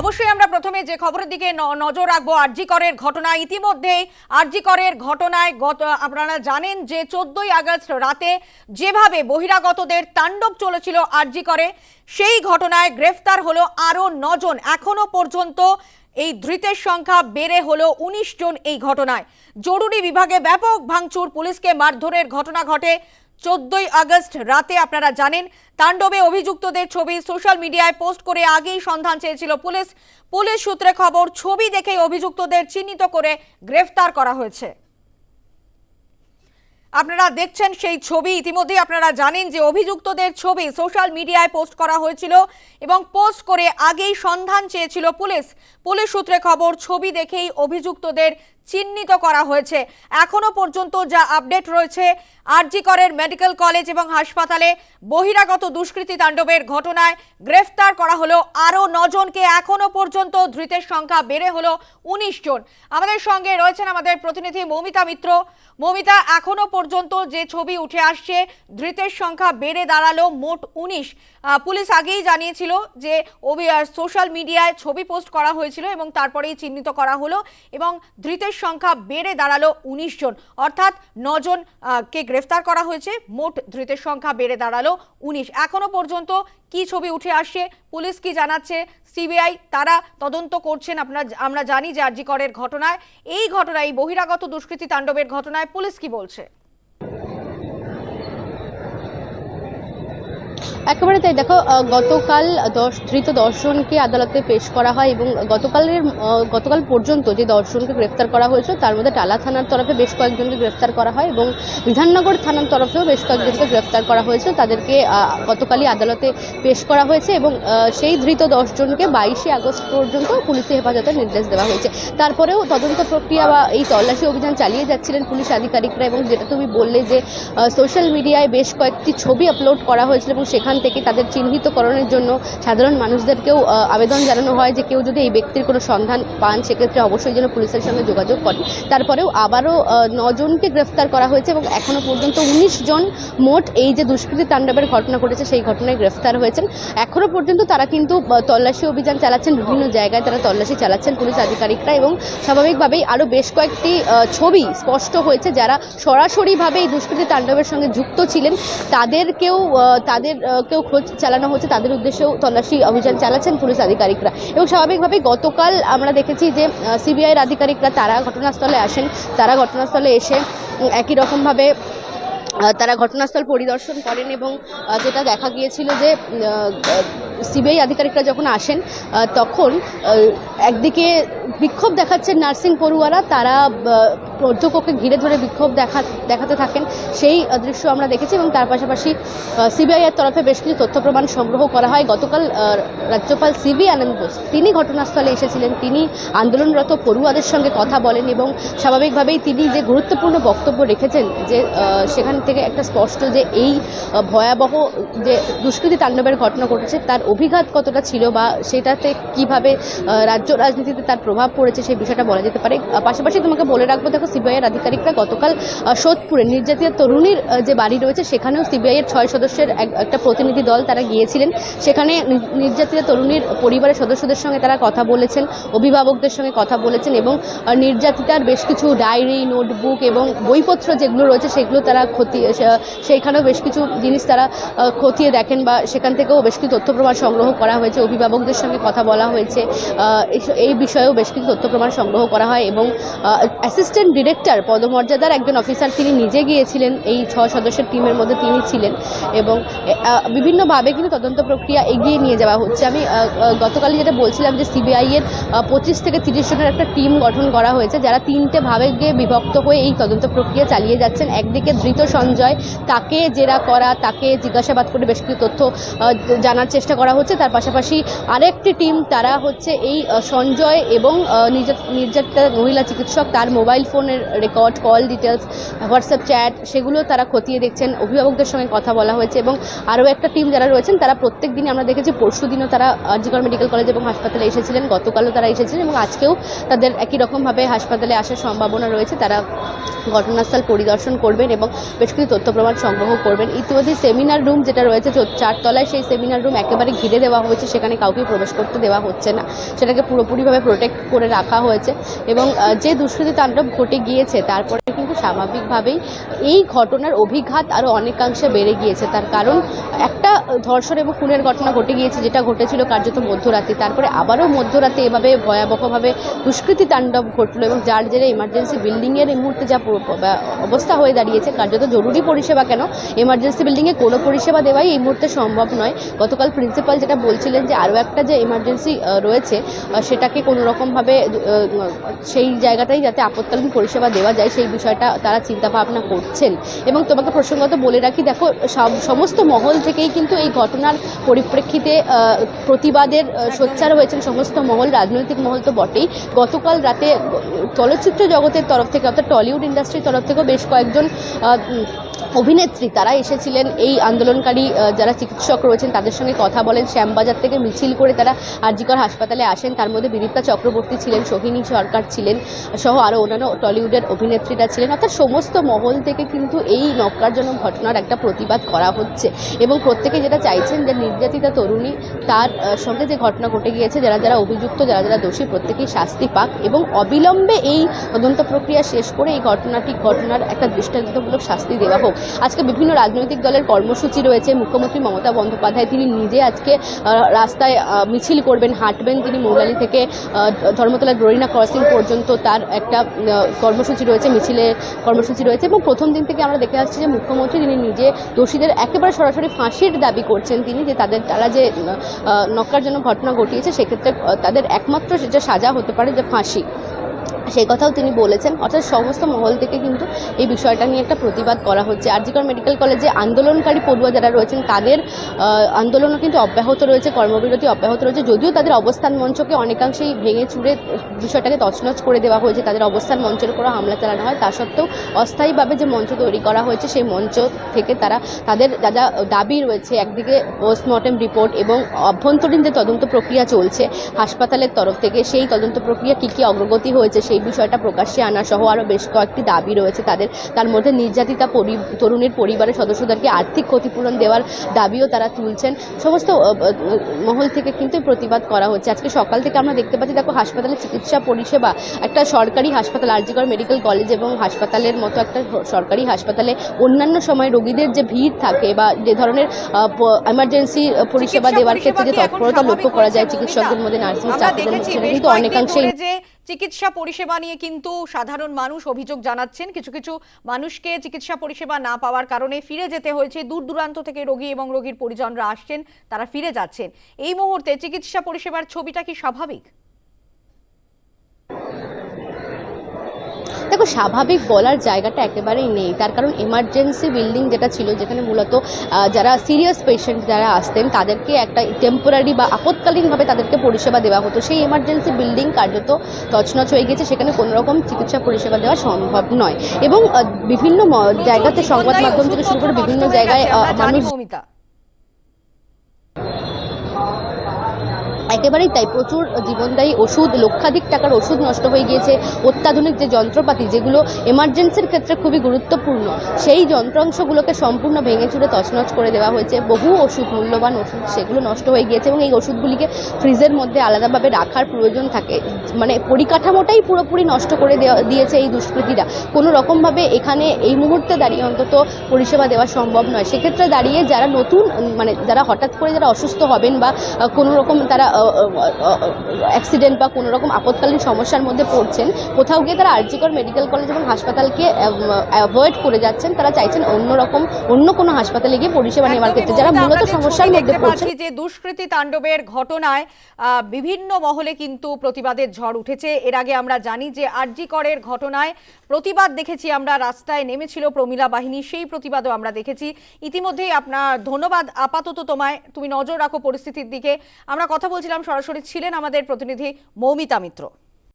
অবশ্যই আমরা প্রথমে যে খবরের দিকে নজর রাখব আরজিকরের ঘটনা ইতিমধ্যেই আরজিকরের ঘটনায় গত, আপনারা জানেন যে চোদ্দই আগস্ট রাতে যেভাবে বহিরাগতদের তাণ্ডব চলেছিল আরজিকরে সেই ঘটনায় গ্রেফতার হলো আরও নজন। এখনও পর্যন্ত এই ধৃতের সংখ্যা বেড়ে হলো উনিশ জন এই ঘটনায়। জরুরি বিভাগে ব্যাপক ভাঙচুর, পুলিশকে মারধরের ঘটনা ঘটে। চোদ্দই আগস্ট রাতে আপনারা জানেন, তাণ্ডবে অভিযুক্তদের ছবি সোশ্যাল মিডিয়ায় পোস্ট করে আগেই সন্ধান চেয়েছিল পুলিশ। পুলিশ সূত্রে খবর, ছবি দেখেই অভিযুক্তদের চিহ্নিত করে গ্রেফতার করা হয়েছে। আপনারা দেখছেন সেই ছবি। ইতিমধ্যেই আপনারা জানেন যে অভিযুক্তদের ছবি সোশ্যাল মিডিয়ায় পোস্ট করা হয়েছিল এবং পোস্ট করে আগেই সন্ধান চেয়েছিল পুলিশ। পুলিশ সূত্রে খবর, ছবি দেখেই অভিযুক্তদের চিহ্নিত করা হয়েছে। এখনও পর্যন্ত যা আপডেট রয়েছে আরজিকরের মেডিকেল কলেজ এবং হাসপাতালে বহিরাগত দুষ্কৃতী তাণ্ডবের ঘটনায় গ্রেফতার করা হলো আরও নজনকে। এখনও পর্যন্ত ধৃতের সংখ্যা বেড়ে হলো উনিশ জন। আমাদের সঙ্গে রয়েছেন আমাদের প্রতিনিধি মৌমিতা মিত্র। মৌমিতা, এখনও পর্যন্ত যে ছবি উঠে আসছে, ধৃতের সংখ্যা বেড়ে দাঁড়াল মোট উনিশ। পুলিশ আগেই জানিয়েছিল যে সোশ্যাল মিডিয়ায় ছবি পোস্ট করা হয়েছিল এবং তারপরেই চিহ্নিত করা হলো এবং ধৃতের সংখ্যা বেড়ে দাঁড়াল উনিশ জন। অর্থাৎ নজন কে গ্রেফতার করা হয়েছে, মোট ধৃতের সংখ্যা বেড়ে দাঁড়াল উনিশ। এখনও পর্যন্ত কি ছবি উঠে আসছে, পুলিশ কি জানাচ্ছে, সিবিআই তারা তদন্ত করছেন, আপনারা আমরা জানি যে আর্জি করের ঘটনায়। এই ঘটনায় এই বহিরাগত দুষ্কৃতি তাণ্ডবের ঘটনায় পুলিশ কি বলছে? একেবারে তাই দেখো গতকাল দশ, ধৃত দর্শনকে আদালতে পেশ করা হয় এবং গতকালের গতকাল পর্যন্ত যে দর্শনকে গ্রেফতার করা হয়েছে, তার মধ্যে টালা থানার তরফে বেশ কয়েকজনকে গ্রেফতার করা হয় এবং বিধাননগর থানার তরফেও বেশ কয়েকজনকে গ্রেফতার করা হয়েছে। তাদেরকে গতকালই আদালতে পেশ করা হয়েছে এবং সেই ধৃত দশজনকে বাইশে আগস্ট পর্যন্ত পুলিশি হেফাজতের নির্দেশ দেওয়া হয়েছে। তারপরেও তদন্ত প্রক্রিয়া বা এই তল্লাশি অভিযান চালিয়ে যাচ্ছিলেন পুলিশ আধিকারিকরা এবং যেটা তুমি বললে যে সোশ্যাল মিডিয়ায় বেশ কয়েকটি ছবি আপলোড করা হয়েছিল এবং সেখান থেকে তাদের চিহ্নিতকরণের জন্য সাধারণ মানুষদেরকেও আবেদন জানানো হয় যে কেউ যদি এই ব্যক্তির কোনো সন্ধান পান, সেক্ষেত্রে অবশ্যই যেন পুলিশের সঙ্গে যোগাযোগ করে তারপরেও আবারও নজনকে গ্রেফতার করা হয়েছে এবং এখনও পর্যন্ত উনিশ জন মোট এই যে দুষ্কৃতী তাণ্ডবের ঘটনা ঘটেছে, সেই ঘটনায় গ্রেফতার হয়েছেন। এখনও পর্যন্ত তারা কিন্তু তল্লাশি অভিযান চালাচ্ছেন, বিভিন্ন জায়গায় তারা তল্লাশি চালাচ্ছেন পুলিশ আধিকারিকরা এবং স্বাভাবিকভাবেই আরও বেশ কয়েকটি ছবি স্পষ্ট হয়েছে যারা সরাসরিভাবে এই দুষ্কৃতী তাণ্ডবের সঙ্গে যুক্ত ছিলেন। তাদেরকেও তাদের কেউ খোঁজ চালানো হচ্ছে, তাদের উদ্দেশ্যেও তল্লাশি অভিযান চালাচ্ছেন পুলিশ আধিকারিকরা। এবং স্বাভাবিকভাবেই গতকাল আমরা দেখেছি যে সিবিআইয়ের আধিকারিকরা তারা ঘটনাস্থলে আসেন, তারা ঘটনাস্থলে এসে একই রকমভাবে তারা ঘটনাস্থল পরিদর্শন করেন এবং যেটা দেখা গিয়েছিল যে সিবিআই আধিকারিকরা যখন আসেন তখন একদিকে বিক্ষোভ দেখাচ্ছেন নার্সিং পড়ুয়ারা, তারা অধ্যক্ষকে ঘিরে ধরে বিক্ষোভ দেখা, দেখাতে থাকেন। সেই দৃশ্য আমরা দেখেছি এবং তার পাশাপাশি সিবিআইয়ের তরফে বেশ কিছু তথ্য প্রমাণ সংগ্রহ করা হয়। গতকাল রাজ্যপাল সিবি আনন্দ বোস তিনি ঘটনাস্থলে এসেছিলেন। তিনি আন্দোলনরত পড়ুয়াদের সঙ্গে কথা বলেন এবং স্বাভাবিকভাবেই তিনি যে গুরুত্বপূর্ণ বক্তব্য রেখেছেন যে সেখান থেকে একটা স্পষ্ট যে এই ভয়াবহ যে দুষ্কৃতি তাণ্ডবের ঘটনা ঘটেছে, তার অভিঘাত কতটা ছিল বা সেটাতে কীভাবে রাজ্য রাজনীতিতে তার প্রভাব পড়েছে সেই বিষয়টা বলা যেতে পারে। পাশাপাশি তোমাকে বলে রাখব, দেখো সিবিআইয়ের আধিকারিকরা গতকাল সোদপুরে নির্যাতিত তরুণীর যে বাড়ি রয়েছে, সেখানেও সিবিআইয়ের ছয় সদস্যের এক- একটা প্রতিনিধি দল তারা গিয়েছিলেন। সেখানে নির্যাতিত তরুণীর পরিবারের সদস্যদের সঙ্গে তারা কথা বলেছেন, অভিভাবকদের সঙ্গে কথা বলেছেন এবং নির্যাতিতার বেশ কিছু ডায়েরি, নোটবুক এবং বইপত্র যেগুলো রয়েছে, সেগুলো তারা ক্ষতি সেইখানেও বেশ কিছু জিনিস তারা খতিয়ে দেখেন বা সেখান থেকেও বেশ কিছু তথ্য প্রমাণ সংগ্রহ করা হয়েছে, অভিভাবকদের সঙ্গে কথা বলা হয়েছে এই বিষয়েও বেশ কিছু তথ্য প্রমাণ সংগ্রহ করা হয় এবং অ্যাসিস্ট্যান্ট ডিরেক্টর, পদমর্যাদার একজন অফিসার, তিনি নিজে গিয়েছিলেন, এই ছ সদস্যের টিমের মধ্যে তিনি ছিলেন এবং বিভিন্নভাবে কিন্তু তদন্ত প্রক্রিয়া এগিয়ে নিয়ে যাওয়া হচ্ছে। আমি গতকালই যেটা বলছিলাম যে সিবিআই এর পঁচিশ থেকে তিরিশ জনের একটা টিম গঠন করা হয়েছে, যারা তিনটে ভাবে গিয়ে বিভক্ত হয়ে এই তদন্ত প্রক্রিয়া চালিয়ে যাচ্ছেন। একদিকে ধৃত সঞ্জয়, তাকে জেরা করা, তাকে জিজ্ঞাসাবাদ করে বেশ কিছু তথ্য জানার চেষ্টা করা হচ্ছে। তার পাশাপাশি আরেকটি টিম, তারা হচ্ছে এই সঞ্জয় এবং নির্যাতিতা মহিলা চিকিৎসক, তার মোবাইল ফোন ফোনের record call details WhatsApp chat সেগুলো তারা খতিয়ে দেখছেন। অভিভাবকদের সঙ্গে কথা বলা হয়েছে এবং আরও একটা টিম যারা রয়েছেন, তারা প্রত্যেক দিনই আমরা দেখেছি পরশু দিনও তারা আরজিকর মেডিকেল কলেজ এবং হাসপাতালে এসেছিলেন, গতকালও তারা এসেছিলেন এবং আজকেও তাদের একই রকমভাবে হাসপাতালে আসার সম্ভাবনা রয়েছে। তারা ঘটনাস্থল পরিদর্শন করবেন এবং বেশ কিছু তথ্য প্রমাণ সংগ্রহ করবেন। ইতিমধ্যে সেমিনার রুম যেটা রয়েছে চারতলায় সেই সেমিনার রুম একেবারে ঘিরে দেওয়া হয়েছে, সেখানে কাউকে প্রবেশ করতে দেওয়া হচ্ছে না। সেটাকে পুরোপুরিভাবে প্রোটেক্ট করে রাখা হয়েছে এবং যে দুষ্কৃতি তাণ্ডব ঘটে গিয়েছে, তারপরে কিন্তু স্বাভাবিকভাবেই এই ঘটনার অভিঘাত আরও অনেকাংশে বেড়ে গিয়েছে। তার কারণ একটা ধর্ষণ এবং খুনের ঘটনা ঘটে গিয়েছে, যেটা ঘটেছিল কার্যত মধ্যরাতে। তারপরে আবারও মধ্যরাতে এভাবে ভয়াবহভাবে দুষ্কৃতি তাণ্ডব ঘটলো এবং যার জেরে ইমার্জেন্সি বিল্ডিংয়ের এই মুহূর্তে যা অবস্থা হয়ে দাঁড়িয়েছে, কার্যত জরুরি পরিষেবা কেন? এমার্জেন্সি বিল্ডিংয়ে কোনো পরিষেবা দেওয়াই এই মুহূর্তে সম্ভব নয়। গতকাল প্রিন্সিপাল যেটা বলছিলেন যে আরও একটা যে এমার্জেন্সি রয়েছে সেটাকে কোনো রকমভাবে সেই জায়গাটাই যাতে আপৎকালীন পরিষেবা দেওয়া যায়, সেই বিষয়টা তারা চিন্তা ভাবনা করছেন। এবং তোমাকে প্রসঙ্গত বলে রাখি, দেখো সমস্ত মহল থেকেই কিন্তু এই ঘটনার পরিপ্রেক্ষিতে প্রতিবাদের সোচ্চার হয়েছেন সমস্ত মহল, রাজনৈতিক মহল তো বটেই। গতকাল রাতে চলচ্চিত্র জগতের তরফ থেকে, অর্থাৎ টলিউড ইন্ডাস্ট্রির তরফ থেকেও বেশ কয়েকজন অভিনেত্রী তারা এসেছিলেন। এই আন্দোলনকারী যারা চিকিৎসক রয়েছেন, তাদের সঙ্গে কথা বলেন। শ্যামবাজার থেকে মিছিল করে তারা আরজিকর হাসপাতালে আসেন। তার মধ্যে বিদিতা চক্রবর্তী ছিলেন, সোহিনী সরকার ছিলেন, সহ আরও অন্যান্য টলিউডের অভিনেত্রীরা ছিলেন। অর্থাৎ সমস্ত মহল থেকে কিন্তু এই নক্কারজনক ঘটনার একটা প্রতিবাদ করা হচ্ছে। এবং প্রত্যেকে যেটা চাইছেন যে নির্যাতিতা তরুণী তার সঙ্গে যে ঘটনা ঘটে গিয়েছে, যারা যারা অভিযুক্ত, যারা যারা দোষী, প্রত্যেকেই শাস্তি পাক এবং অবিলম্বে এই তদন্ত প্রক্রিয়া শেষ করে এই ঘটনাটি, ঘটনার একটা দৃষ্টান্তমূলক শাস্তি দেওয়া হোক। আজকে বিভিন্ন রাজনৈতিক দলের কর্মসূচি রয়েছে। মুখ্যমন্ত্রী মমতা বন্দ্যোপাধ্যায় তিনি নিজে আজকে রাস্তায় মিছিল করবেন, হাঁটবেন। তিনি মৌলালি থেকে ধর্মতলা ডোরিনা ক্রসিং পর্যন্ত তার একটা কর্মসূচি রয়েছে মিছিলের কর্মসূচি রয়েছে এবং প্রথম দিন থেকে আমরা দেখে আসছি যে মুখ্যমন্ত্রী তিনি নিজে দোষীদের একেবারে সরাসরি ফাঁসির দাবি করছেন তিনি যে তাদের, তারা যে নকার জন্য ঘটনা ঘটিয়েছে সেক্ষেত্রে তাদের একমাত্র যে সাজা হতে পারে যে ফাঁসি। সেই কথাও তিনি বলেছেন। অর্থাৎ সমস্ত মহল থেকে কিন্তু এই বিষয়টা নিয়ে একটা প্রতিবাদ করা হচ্ছে। আরজিকর মেডিকেল কলেজে আন্দোলনকারী পড়ুয়া যারা রয়েছেন, তাদের আন্দোলনও কিন্তু অব্যাহত রয়েছে, কর্মবিরতি অব্যাহত রয়েছে। যদিও তাদের অবস্থান মঞ্চকে অনেকাংশেই ভেঙে চুড়ে বিষয়টাকে তছনছ করে দেওয়া হয়েছে, তাদের অবস্থান মঞ্চের উপরও হামলা চালানো হয়। তা সত্ত্বেও অস্থায়ীভাবে যে মঞ্চ তৈরি করা হয়েছে, সেই মঞ্চ থেকে তারা, তাদের যা যা দাবি রয়েছে, একদিকে পোস্টমর্টেম রিপোর্ট এবং অভ্যন্তরীণ যে তদন্ত প্রক্রিয়া চলছে হাসপাতালের তরফ থেকে, সেই তদন্ত প্রক্রিয়া কী কী অগ্রগতি হয়েছে, সেই বিষয়টা প্রকাশ্যে আনা সহ আরও বেশ কয়েকটি দাবি রয়েছে তাদের। তার মধ্যে নির্যাতিতা পরি তরুণীর পরিবারের সদস্যদেরকে আর্থিক ক্ষতিপূরণ দেওয়ার দাবিও তারা তুলছেন। সমস্ত মহল থেকে কিন্তু প্রতিবাদ করা হচ্ছে। আজকে সকাল থেকে আমরা দেখতে পাচ্ছি দেখো হাসপাতালে চিকিৎসা পরিষেবা একটা সরকারি হাসপাতাল আরজিগড় মেডিকেল কলেজ এবং হাসপাতালের মতো একটা সরকারি হাসপাতালে অন্যান্য সময় রোগীদের যে ভিড় থাকে বা যে ধরনের এমার্জেন্সি পরিষেবা দেওয়ার ক্ষেত্রে যে তৎপরতা লক্ষ্য করা যায় চিকিৎসকদের মধ্যে নার্সিং স্টাফদের মধ্যে কিন্তু যে চিকিৎসা পরিষেবা নিয়ে কিন্তু সাধারণ মানুষ অভিযোগ জানাচ্ছেন। কিছু কিছু মানুষকে চিকিৎসা পরিষেবা না পাওয়ার কারণে ফিরে যেতে হয়েছে। দূর দূরান্ত থেকে রোগী এবং রোগীর পরিজনরা আসছেন, তারা ফিরে যাচ্ছেন। এই মুহূর্তে চিকিৎসা পরিষেবার ছবিটা কি স্বাভাবিক? দেখো স্বাভাবিক বলার জায়গাটা একেবারেই নেই। তার কারণ এমার্জেন্সি বিল্ডিং যেটা ছিল যেখানে মূলত যারা সিরিয়াস পেশেন্ট যারা আসতেন তাদেরকে একটা টেম্পোরারি বা আপৎকালীনভাবে তাদেরকে পরিষেবা দেওয়া হতো। সেই এমার্জেন্সি বিল্ডিং কার্যত তছনছ হয়ে গেছে সেখানে কোনো রকম চিকিৎসা পরিষেবা দেওয়া সম্ভব নয়। এবং বিভিন্ন জায়গাতে সংবাদ মাধ্যম থেকে শুরু করে বিভিন্ন জায়গায় মানুষ একেবারেই তাই প্রচুর জীবনদায়ী ওষুধ, লক্ষাধিক টাকার ওষুধ নষ্ট হয়ে গিয়েছে। অত্যাধুনিক যে যন্ত্রপাতি, যেগুলো এমার্জেন্সির ক্ষেত্রে খুবই গুরুত্বপূর্ণ, সেই যন্ত্রাংশগুলোকে সম্পূর্ণ ভেঙে চুরে তছনছ করে দেওয়া হয়েছে। বহু ওষুধ, মূল্যবান ওষুধ, সেগুলো নষ্ট হয়ে গিয়েছে এবং এই ওষুধগুলিকে ফ্রিজের মধ্যে আলাদাভাবে রাখার প্রয়োজন থাকে। মানে পরিকাঠামোটাই পুরোপুরি নষ্ট করে দেওয়া, দিয়েছে এই দুষ্কৃতীরা। কোনো রকমভাবে এখানে এই মুহূর্তে দাঁড়িয়ে অন্তত পরিষেবা দেওয়া সম্ভব নয়। সেক্ষেত্রে দাঁড়িয়ে যারা নতুন মানে যারা হঠাৎ করে যারা অসুস্থ হবেন বা কোনো রকম তারা অ্যাক্সিডেন্ট বা কোনো রকম আপৎকালীন সমস্যার মধ্যে পড়ছেন কোথাও গিয়ে তারা আরজিকর মেডিকেল কলেজ এবং হাসপাতালকে অ্যাভয়েড করে যাচ্ছেন তারা চাইছেন অন্য রকম অন্য কোনো হাসপাতালে গিয়ে পরিষেবা নেওয়ার ক্ষেত্রে। যারা মূলত সমস্যার মধ্যে পাচ্ছি যে দুষ্কৃতী তাণ্ডবের ঘটনায় বিভিন্ন মহলে কিন্তু প্রতিবাদের ঝড় উঠেছে। এর আগে আমরা জানি যে আরজি করের ঘটনায় প্রতিবাদ দেখেছি আমরা রাস্তায় নেমেছিল প্রমিলা বাহিনী সেই প্রতিবাদও আমরা দেখেছি। ইতিমধ্যেই আপনার ধন্যবাদ। আপাতত তোমায় তুমি নজর রাখো পরিস্থিতির দিকে। আমরা কথা বলছিলাম সরাসরি ছিলেন আমাদের প্রতিনিধি মৌমিতা মিত্র।